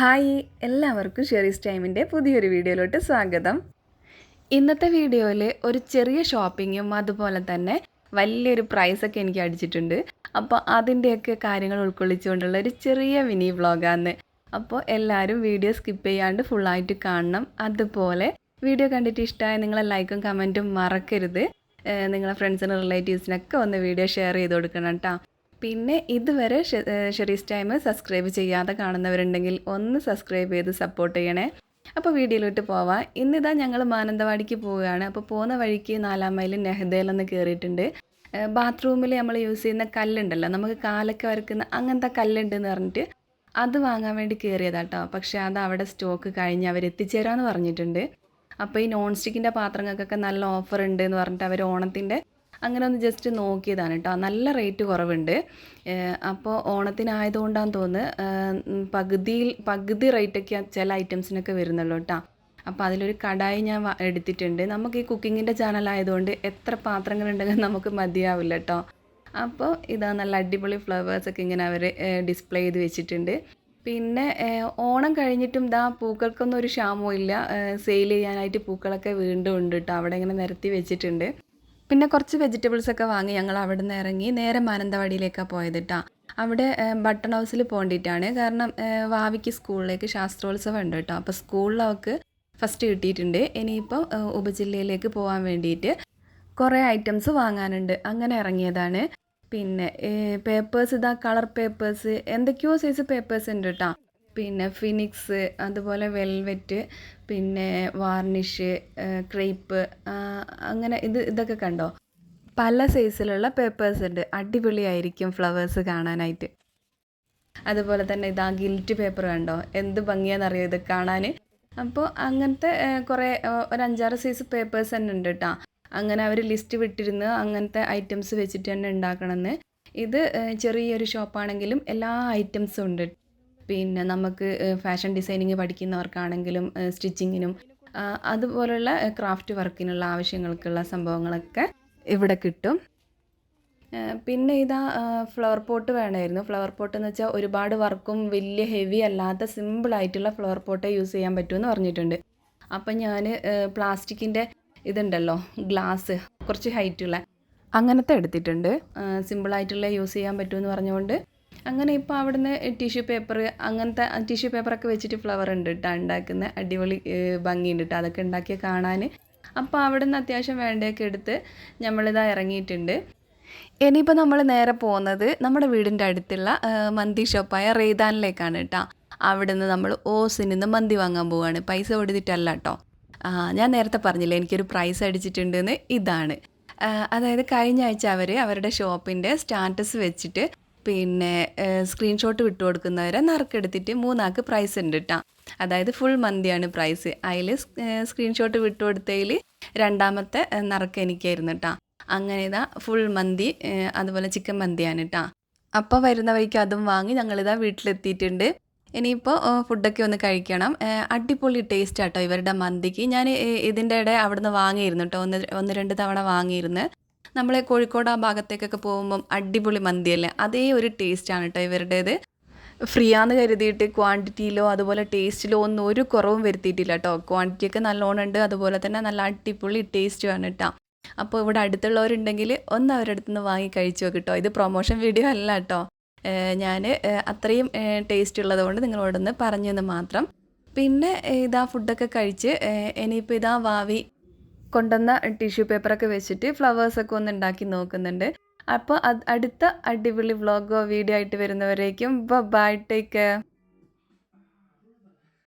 Hi എല്ലാവർക്കും Sherry's ടൈമിന്റെ പുതിയൊരു വീഡിയോയിലോട്ട് സ്വാഗതം. ഇന്നത്തെ വീഡിയോയിൽ ഒരു ചെറിയ ഷോപ്പിങ്ങും അതുപോലെ തന്നെ വലിയൊരു പ്രൈസൊക്കെ എനിക്ക് അടിച്ചിട്ടുണ്ട്. അപ്പോൾ അതിന്റെയൊക്കെ കാര്യങ്ങൾ ഉൾക്കൊള്ളിച്ചുകൊണ്ടുള്ള ഒരു ചെറിയ മിനി വ്ളോഗാണ് അപ്പോൾ എല്ലാവരും വീഡിയോ സ്കിപ്പ് ചെയ്യാണ്ട് ഫുള്ളായിട്ട് കാണണം. അതുപോലെ വീഡിയോ കണ്ടിട്ട് ഇഷ്ടമായ നിങ്ങളെ ലൈക്കും കമന്റും മറക്കരുത്. നിങ്ങളെ ഫ്രണ്ട്സിനും റിലേറ്റീവ്സിനൊക്കെ ഒന്ന് വീഡിയോ ഷെയർ ചെയ്ത് കൊടുക്കണം കേട്ടോ പിന്നെ ഇതുവരെ ഷെറീസ് ടൈം സബ്സ്ക്രൈബ് ചെയ്യാതെ കാണുന്നവരുണ്ടെങ്കിൽ ഒന്ന് സബ്സ്ക്രൈബ് ചെയ്ത് സപ്പോർട്ട് ചെയ്യണേ. അപ്പോൾ വീഡിയോയിലോട്ട് പോവാം. ഇന്നിതാ ഞങ്ങൾ മാനന്തവാടിക്ക് പോവുകയാണ്. അപ്പോൾ പോകുന്ന വഴിക്ക് നാലാം മൈൽ നെഹ്ദയിലൊന്ന് കയറിയിട്ടുണ്ട് ബാത്റൂമിൽ നമ്മൾ യൂസ് ചെയ്യുന്ന കല്ലുണ്ടല്ലോ. നമുക്ക് കാലൊക്കെ വരക്കുന്ന അങ്ങനത്തെ കല്ലുണ്ടെന്ന് പറഞ്ഞിട്ട് അത് വാങ്ങാൻ വേണ്ടി കയറിയതാട്ടോ പക്ഷേ അത് അവിടെ സ്റ്റോക്ക് കഴിഞ്ഞ് അവർ എത്തിച്ചേരാമെന്ന് പറഞ്ഞിട്ടുണ്ട്. അപ്പോൾ ഈ നോൺ സ്റ്റിക്കിന്റെ പാത്രങ്ങൾക്കൊക്കെ നല്ല ഓഫർ ഉണ്ട് എന്ന് പറഞ്ഞിട്ട് അവർ ഓണത്തിന്റെ അങ്ങനെ ഒന്ന് ജസ്റ്റ് നോക്കിയതാണ് കേട്ടോ നല്ല റേറ്റ് കുറവുണ്ട്. അപ്പോൾ ഓണത്തിനായതുകൊണ്ടാന്ന് തോന്നുന്നു പകുതിയിൽ പകുതി റേറ്റൊക്കെ ചില ഐറ്റംസിനൊക്കെ വരുന്നുള്ളൂ കേട്ടോ അപ്പോൾ അതിലൊരു കടായി ഞാൻ എടുത്തിട്ടുണ്ട്. നമുക്ക് ഈ കുക്കിങ്ങിന്റെ ചാനലായതുകൊണ്ട് എത്ര പാത്രങ്ങളുണ്ടെങ്കിൽ നമുക്ക് മതിയാവില്ല കേട്ടോ അപ്പോൾ ഇതാ നല്ല അടിപൊളി ഫ്ലവേഴ്സൊക്കെ ഇങ്ങനെ അവർ ഡിസ്പ്ലേ ചെയ്ത് വെച്ചിട്ടുണ്ട്. പിന്നെ ഓണം കഴിഞ്ഞിട്ടും ഇതാ പൂക്കൾക്കൊന്നും ഒരു ക്ഷാമവും ഇല്ല. സെയിൽ ചെയ്യാനായിട്ട് പൂക്കളൊക്കെ വീണ്ടും ഉണ്ട് കേട്ടോ അവിടെ ഇങ്ങനെ നിരത്തി വെച്ചിട്ടുണ്ട്. പിന്നെ കുറച്ച് വെജിറ്റബിൾസ് ഒക്കെ വാങ്ങി ഞങ്ങൾ അവിടെ നിന്ന് ഇറങ്ങി നേരെ മാനന്തവാടിയിലേക്കാണ് പോയത് കേട്ടോ അവിടെ ബട്ടൺ ഹൗസിൽ പോകേണ്ടിയിട്ടാണ് കാരണം വാവിക്ക് സ്കൂളിലേക്ക് ശാസ്ത്രോത്സവം ഉണ്ട് കേട്ടോ അപ്പോൾ സ്കൂളിൽ അവൾക്ക് ഫസ്റ്റ് കിട്ടിയിട്ടുണ്ട്. ഇനിയിപ്പോൾ ഉപജില്ലയിലേക്ക് പോകാൻ വേണ്ടിയിട്ട് കുറേ ഐറ്റംസ് വാങ്ങാനുണ്ട്. അങ്ങനെ ഇറങ്ങിയതാണ്. പിന്നെ പേപ്പേഴ്സ് ഇതാ കളർ പേപ്പേഴ്സ് എന്തൊക്കെയോ സൈസ് പേപ്പേഴ്സ് ഉണ്ട് കേട്ടോ പിന്നെ ഫിനിക്സ് അതുപോലെ വെൽവെറ്റ് പിന്നെ വാർണിഷ് ക്രേപ്പ് അങ്ങനെ ഇത് ഇതൊക്കെ കണ്ടോ? പല സൈസിലുള്ള പേപ്പേഴ്സ് ഉണ്ട്. അടിപൊളിയായിരിക്കും ഫ്ലവേഴ്സ് കാണാനായിട്ട്. അതുപോലെ തന്നെ ഇതാ ഗിൽറ്റ് പേപ്പർ കണ്ടോ? എന്ത് ഭംഗിയാണെന്നറിയോ ഇത് കാണാൻ? അപ്പോൾ അങ്ങനത്തെ കുറേ ഒരു അഞ്ചാറ് സൈസ് പേപ്പേഴ്സ് തന്നെ ഉണ്ട് കേട്ടോ അങ്ങനെ അവർ ലിസ്റ്റ് വിട്ടിരുന്ന് അങ്ങനത്തെ ഐറ്റംസ് വെച്ചിട്ട് തന്നെ ഉണ്ടാക്കണമെന്ന്. ഇത് ചെറിയൊരു ഷോപ്പാണെങ്കിലും എല്ലാ ഐറ്റംസും ഉണ്ട് പിന്നെ നമുക്ക് ഫാഷൻ ഡിസൈനിങ് പഠിക്കുന്നവർക്കാണെങ്കിലും സ്റ്റിച്ചിങ്ങിനും അതുപോലുള്ള ക്രാഫ്റ്റ് വർക്കിനുള്ള ആവശ്യങ്ങൾക്കുള്ള സംഭവങ്ങളൊക്കെ ഇവിടെ കിട്ടും. പിന്നെ ഇതാ ഫ്ലവർ പോട്ട് വേണമായിരുന്നു. ഫ്ലവർ പോട്ട് എന്ന് വെച്ചാൽ ഒരുപാട് വർക്കും വലിയ ഹെവി അല്ലാത്ത സിമ്പിൾ ആയിട്ടുള്ള ഫ്ലവർ പോട്ടേ യൂസ് ചെയ്യാൻ പറ്റുമെന്ന് പറഞ്ഞിട്ടുണ്ട്. അപ്പം ഞാൻ പ്ലാസ്റ്റിക്കിന്റെ ഇതുണ്ടല്ലോ ഗ്ലാസ് കുറച്ച് ഹൈറ്റുള്ള അങ്ങനത്തെ എടുത്തിട്ടുണ്ട്. സിമ്പിളായിട്ടുള്ള യൂസ് ചെയ്യാൻ പറ്റുമെന്ന് പറഞ്ഞുകൊണ്ട് അങ്ങനെ ഇപ്പോൾ അവിടുന്ന് ടിഷ്യൂ പേപ്പർ അങ്ങനത്തെ ടിഷ്യൂ പേപ്പറൊക്കെ വെച്ചിട്ട് ഫ്ലവർ ഉണ്ട് കേട്ടോ ഉണ്ടാക്കുന്ന. അടിപൊളി ഭംഗി ഭംഗിയുണ്ട് കേട്ടോ അതൊക്കെ ഉണ്ടാക്കിയ കാണാൻ അപ്പോൾ അവിടുന്ന് അത്യാവശ്യം വേണ്ടതൊക്കെ എടുത്ത് നമ്മളിതാ ഇറങ്ങിയിട്ടുണ്ട്. ഇനിയിപ്പോൾ നമ്മൾ നേരെ പോകുന്നത് നമ്മുടെ വീടിന്റെ അടുത്തുള്ള മന്തി ഷോപ്പായ റെയ്താനിലേക്കാണ് കേട്ടോ അവിടെ നിന്ന് നമ്മൾ ഓസിൽ നിന്ന് മന്തി വാങ്ങാൻ പോവുകയാണ് പൈസ കൊടുത്തിട്ടല്ല കേട്ടോ ഞാൻ നേരത്തെ പറഞ്ഞില്ലേ എനിക്കൊരു പ്രൈസ് അടിച്ചിട്ടുണ്ടെന്ന്. ഇതാണ്. അതായത് കഴിഞ്ഞ ആഴ്ച അവർ അവരുടെ ഷോപ്പിന്റെ സ്റ്റാറ്റസ് വെച്ചിട്ട് പിന്നെ സ്ക്രീൻഷോട്ട് വിട്ടു കൊടുക്കുന്നവരെ നറുക്കെടുത്തിട്ട് മൂന്നാൾക്ക് പ്രൈസ് ഉണ്ട് കേട്ടോ അതായത് ഫുൾ മന്തിയാണ് പ്രൈസ് അതിൽ സ്ക്രീൻഷോട്ട് വിട്ടു കൊടുത്തതിൽ രണ്ടാമത്തെ നറുക്ക് എനിക്കായിരുന്നു കേട്ടോ അങ്ങനെ ഇതാ ഫുൾ മന്തി അതുപോലെ ചിക്കൻ മന്തിയാണ് കേട്ടോ അപ്പോൾ വരുന്ന വഴിക്ക് അതും വാങ്ങി ഞങ്ങളിതാ വീട്ടിലെത്തിയിട്ടുണ്ട്. ഇനിയിപ്പോൾ ഫുഡൊക്കെ ഒന്ന് കഴിക്കണം. അടിപൊളി ടേസ്റ്റ് ആട്ടോ ഇവരുടെ മന്തിക്ക് ഞാൻ ഇതിന്റെ ഇടെ അവിടുന്ന് വാങ്ങിയിരുന്നു കേട്ടോ ഒന്ന് ഒന്ന് രണ്ട് തവണ വാങ്ങിയിരുന്നു. നമ്മൾ കോഴിക്കോട് ആ ഭാഗത്തേക്കൊക്കെ പോകുമ്പം അടിപൊളി മന്തിയല്ലേ? അതേ ഒരു ടേസ്റ്റാണ് കേട്ടോ ഇവരുടേത്. ഫ്രീ ആണെന്ന് കരുതിയിട്ട് ക്വാണ്ടിറ്റിയിലോ അതുപോലെ ടേസ്റ്റിലോ ഒന്നും ഒരു കുറവും വരുത്തിയിട്ടില്ല കേട്ടോ ക്വാണ്ടിറ്റിയൊക്കെ നല്ലോണം ഉണ്ട് അതുപോലെ തന്നെ നല്ല അടിപൊളി ടേസ്റ്റുമാണ് കേട്ടോ അപ്പോൾ ഇവിടെ അടുത്തുള്ളവരുണ്ടെങ്കിൽ ഒന്ന് അവരുടെ അടുത്ത് നിന്ന് വാങ്ങി കഴിച്ചു കേട്ടോ ഇത് പ്രൊമോഷൻ വീഡിയോ അല്ല കേട്ടോ ഞാൻ അത്രയും ടേസ്റ്റ് ഉള്ളതുകൊണ്ട് നിങ്ങളോടൊന്ന് പറഞ്ഞെന്ന് മാത്രം. പിന്നെ ഇതാ ഫുഡൊക്കെ കഴിച്ച് ഇനിയിപ്പോൾ ഇതാ വാവി കൊണ്ടുവന്ന ടിഷ്യൂ പേപ്പറൊക്കെ വെച്ചിട്ട് ഫ്ലവേഴ്സൊക്കെ ഒന്ന് ഉണ്ടാക്കി നോക്കുന്നുണ്ട്. അപ്പോൾ അടുത്ത അടിപൊളി വ്ളോഗോ വീഡിയോ ആയിട്ട് വരുന്നവരേക്കും ബൈ ടേക്ക് കെയർ